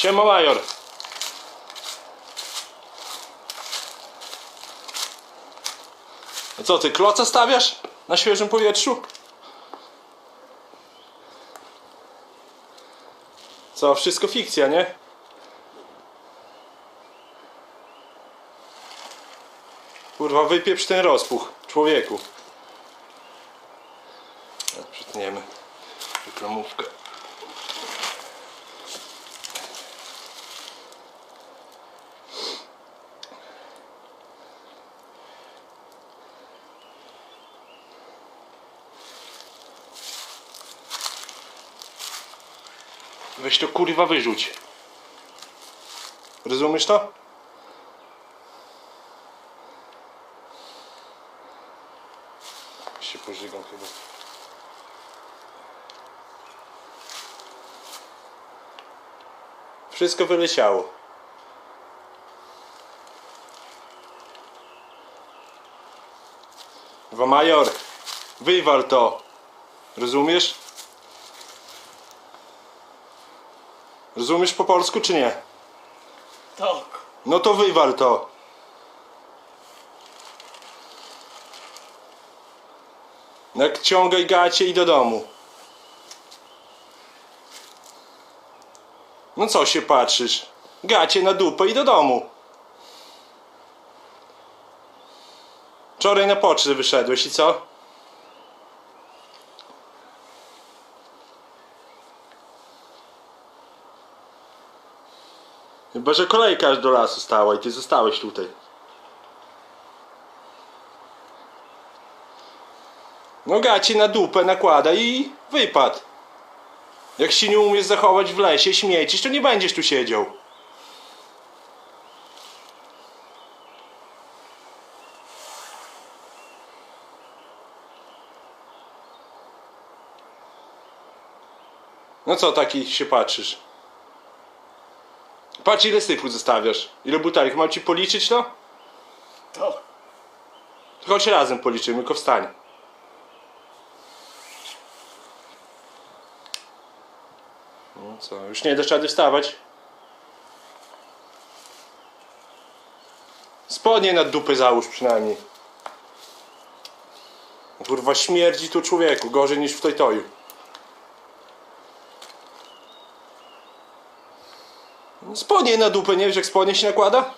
Siema major. Co ty, kloca stawiasz na świeżym powietrzu? Co, wszystko fikcja, nie? Kurwa, wypieprz ten rozpuch, człowieku. Przytniemy reklamówkę. Weź to kurwa wyrzuć. Rozumiesz to? Się pożygam chyba. Wszystko wyleciało. Wa major, wywal to. Rozumiesz? Rozumiesz po polsku czy nie? Tak. No to wywal to. Jak ciągaj gacie i do domu. No co się patrzysz? Gacie na dupę i do domu. Wczoraj na pocztę wyszedłeś i co? Chyba, że kolejka aż do lasu stała i ty zostałeś tutaj. No gacie na dupę nakłada i wypad. Jak się nie umiesz zachować w lesie, śmiecisz, to nie będziesz tu siedział. No co taki się patrzysz? Patrz ile syfu zostawiasz. Ile butelek mam ci policzyć to? To Chodź razem policzymy, tylko wstań. No co, już nie dasz rady wstawać? Spodnie na dupę załóż przynajmniej. Kurwa śmierdzi tu człowieku, gorzej niż w Tojtoju. Spodnie na dupę, nie wiesz jak spodnie się nakłada?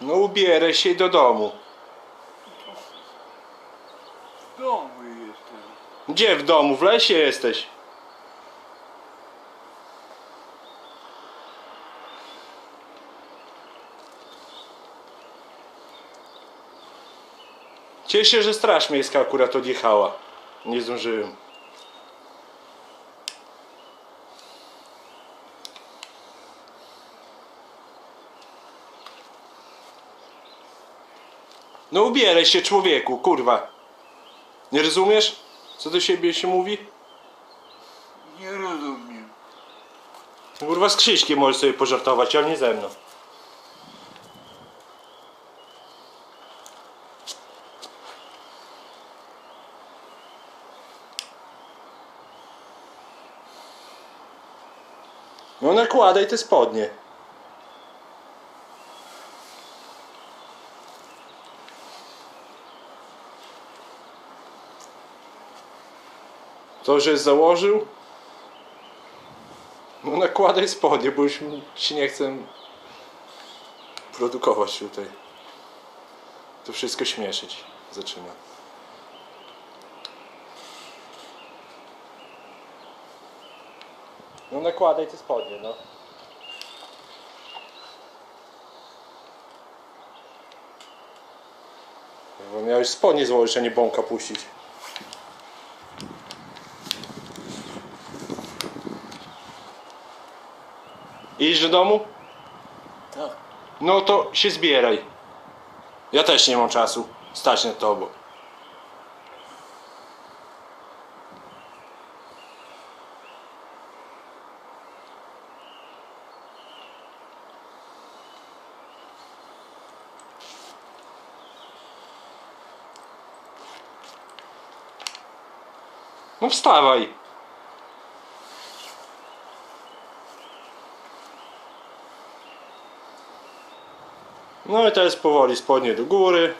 No ubieraj się do domu. W domu jestem. Gdzie w domu? W lesie jesteś. Cieszę się, że straż miejska akurat odjechała. Nie zdążyłem. No ubieraj się człowieku, kurwa. Nie rozumiesz? Co do siebie się mówi? Nie rozumiem. Kurwa z Krzyśkiem możesz sobie pożartować, ale nie ze mną. No nakładaj te spodnie. To, że założył? No nakładaj spodnie, bo już ci nie chcę produkować tutaj. To wszystko śmieszyć zaczyna. No nakładaj te spodnie, no. Bo miałeś spodnie złożyć, a nie bąka puścić. Idź do domu? Tak. No to się zbieraj. Ja też nie mam czasu. stać nad tobą. No wstawaj. No i teraz powoli spodnie do góry.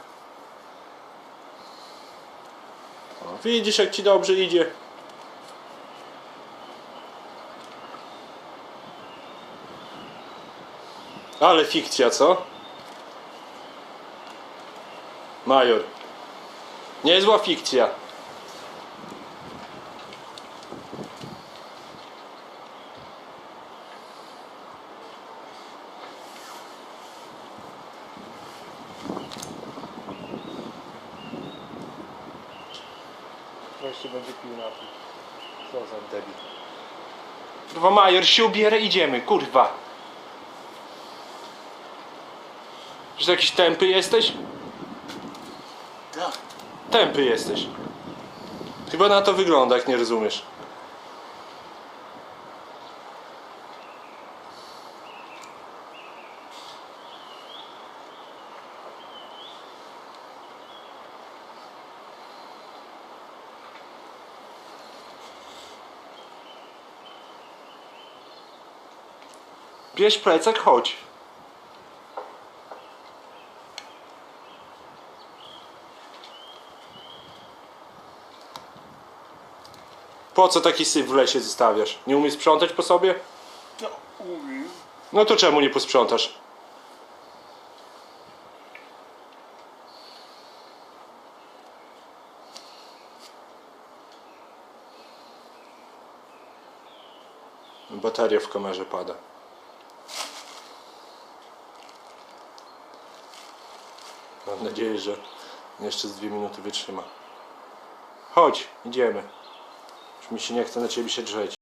O, widzisz jak ci dobrze idzie. Ale fikcja, co? Major. Niezła fikcja. Wreszcie będzie pił na tym. Co za debil. Kurwa Major się ubiera, idziemy, kurwa. Że jakiś tępy jesteś? Tak. Tępy jesteś. Chyba na to wygląda, jak nie rozumiesz. Bierz plecak, chodź. Po co taki syf w lesie zostawiasz? Nie umiesz sprzątać po sobie? To umiem. No to czemu nie posprzątasz? Bateria w kamerze pada. Mam nadzieję, że jeszcze z dwie minuty wytrzyma. Chodź, idziemy. Już mi się nie chce na ciebie się drzeć.